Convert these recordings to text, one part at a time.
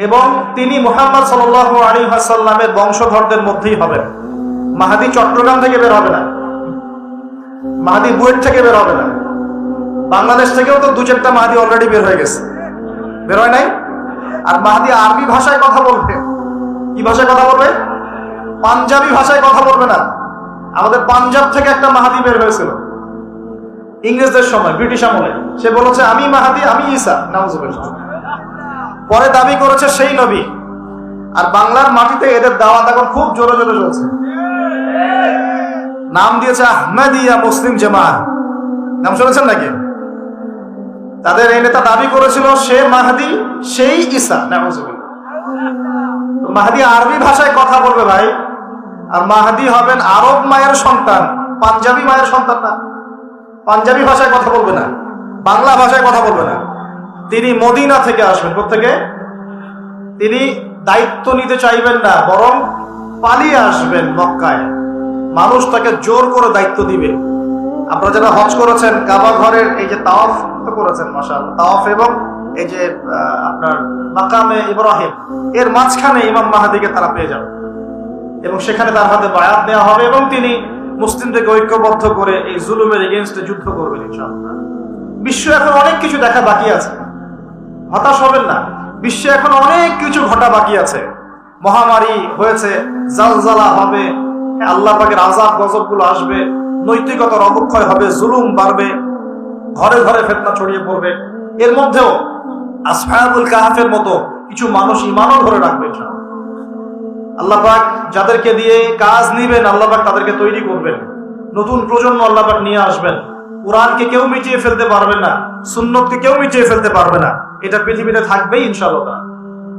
এবং তিনি মোহাম্মদ সাল আলী সাল্লামের বংশধরদের মধ্যেই হবেন। মাহাদি চট্টগ্রাম থেকে বের হবে না। মাহাদি বুয়েট থেকে বের হবে না। বাংলাদেশ থেকেও তো দু চারটা মাহাদি অলরেডি বের হয়ে গেছে। বের হয় নাই? আর মাহাদি আরবি ভাষায় কথা বলবে। কি ভাষায় কথা বলবে? পাঞ্জাবি ভাষায় কথা বলবে না। আমাদের পাঞ্জাব থেকে একটা মাহাদি বের হয়েছিল। ইংরেজদের সময়, ব্রিটিশ আমলে। সে বলেছে, আমি মাহাদি, আমি ইসা নাউজুবিল্লাহ। পরে দাবি করেছে সেই নবী। আর বাংলার মাটিতে এদের দাওয়াত এখন খুব জোরে জোরে চলছে। নাম দিয়েছে আহমেদিয়া মুসলিম জামাত। নাম শুনেছেন নাকি? তাদের এই নেতা দাবি করেছিল, সে মাহাদি, সেই ইসা মাহাদি আরবি ভাষায় কথা বলবে ভাই। আর মাহাদি হবেন আরব মায়ের সন্তান, পাঞ্জাবি মায়ের সন্তান না। পাঞ্জাবি ভাষায় কথা বলবে না, বাংলা ভাষায় কথা বলবে না। তিনি মদিনা থেকে আসবেন। থেকে তিনি দায়িত্ব নিতে চাইবেন না, বরং পালিয়ে আসবেন মক্কায়। মানুষ তাকে জোর করে দায়িত্ব দিবে। আপনারা যারা হজ করেছেন, কাবা ঘরের এই যে তাওয়াফ করেছেন মাসাল তাওয়াফ এবং এই যে আপনার মাকামে ইব্রাহিম, এর মাঝখানে ইমাম মাহাদিকে তারা পেয়ে যাবে। এবং সেখানে তার হাতে বায়াত দেওয়া হবে এবং তিনি মুসলিমদেরকে ঐক্যবদ্ধ করে এই জুলুমের এগেনস্টে যুদ্ধ করবেন, ইনশাআল্লাহ। বিশ্ব এখন অনেক কিছু দেখা বাকি আছে। হতাশ হবেন না। বিশ্বে এখন অনেক কিছু ঘটা বাকি আছে। মহামারী হয়েছে জালজালা হবে আল্লাহ পাকের আজাব গজবগুলো আসবে নৈতিকতার অবক্ষয় হবে, জুলুম বাড়বে, ঘরে ঘরে ফেতনা ছড়িয়ে পড়বে। এর মধ্যেও আসফায়াবুল কাহাফের মতো কিছু মানুষ ইমানও ধরে রাখবে। আল্লাহ পাক যাদেরকে দিয়ে কাজ নিবেন, আল্লাহ পাক তাদেরকে তৈরি করবেন। নতুন প্রজন্ম আল্লাহ পাক নিয়ে আসবেন। কোরআনকে কেউ মিটিয়ে ফেলতে পারবে না, সুন্নতকে কেউ মিটিয়ে ফেলতে পারবে না। এটা পৃথিবীতে থাকবেই ইনশাআল্লাহ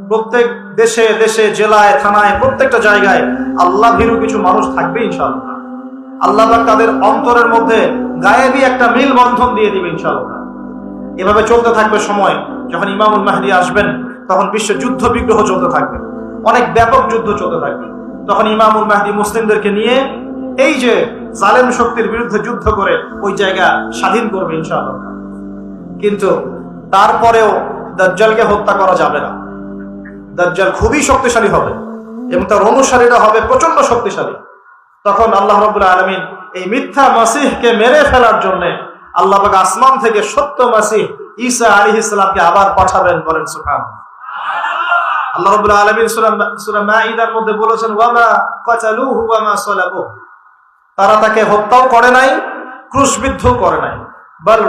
প্রত্যেক দেশে দেশে, জেলায়, থানায়, প্রত্যেকটা জায়গায় আল্লাহ ভীরু কিছু মানুষ থাকবে ইনশাআল্লাহ আল্লাহ তাদের অন্তরের মধ্যে গায়েবী একটা মিল বন্ধন দিয়ে দিবে ইনশাআল্লাহ এভাবে চলতে থাকবে সময়, যখন ইমামুল মাহদি আসবেন, তখন বিশ্ব যুদ্ধ বিগ্রহ চলতে থাকবে। অনেক ব্যাপক যুদ্ধ চলতে থাকবে। তখন ইমামুল মাহদি মুসলিমদেরকে নিয়ে এই যে জালেম শক্তির বিরুদ্ধে যুদ্ধ করে ওই জায়গা স্বাধীন করবে ইনশাআল্লাহ কিন্তু তারপরেও দাজ্জালকে হত্যা করা যাবে না। দাজ্জাল খুবই শক্তিশালী হবে এবং তার অনুসারীরা হবে প্রচণ্ড শক্তিশালী। তখন আল্লাহ রাব্বুল আলামিন এই মিথ্যা মাসিহকে মেরে ফেলার জন্য আল্লাহ আসমান থেকে সত্য মাসিহ ঈসা আলাইহিস সালামকে আবার পাঠাবেন বলেন, সুবহানাল্লাহ। আল্লাহ রাব্বুল আলামিন মধ্যে বলেছেন তারা তাকে হত্যাও করে নাই, ক্রুশবিদ্ধও করে নাই। বল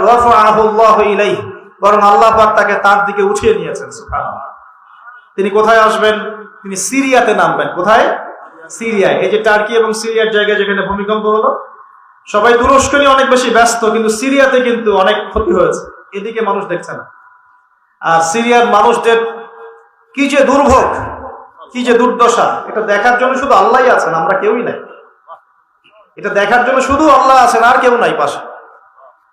বরং আল্লাহ পাক তাকে তার দিকে উঠিয়ে নিয়েছেন তিনি কোথায় আসবেন? তিনি সিরিয়াতে নামবেন। কোথায়? সিরিয়ায়। এই যে টার্কি এবং সিরিয়ার জায়গায় যেখানে ভূমিকম্প হলো, সবাই তুরস্ক নিয়ে অনেক বেশি ব্যস্ত, কিন্তু সিরিয়াতে কিন্তু অনেক ক্ষতি হয়েছে। এদিকে মানুষ দেখছে না। আর সিরিয়ার মানুষদের কি যে দুর্ভোগ, কি যে দুর্দশা, এটা দেখার জন্য শুধু আল্লাহই আছেন, আমরা কেউই নাই। এটা দেখার জন্য শুধু আল্লাহ আছেন, আর কেউ নাই পাশে।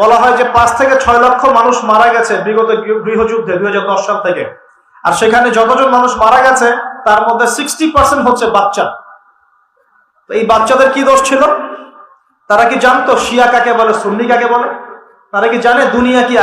বলা হয় যে পাঁচ থেকে ছয় লক্ষ মানুষ মারা গেছে বিগত গৃহযুদ্ধে, দুই সাল থেকে। আর সেখানে যতজন মানুষ মারা গেছে, তার মধ্যে সিক্সটি পার্সেন্ট হচ্ছে বাচ্চা। তো এই বাচ্চাদের কি দোষ ছিল? তারা কি জানতো? শিয়া কাকে বলে? সুন্নি কাকে বলে? তারা কি জানে? দুনিয়া কি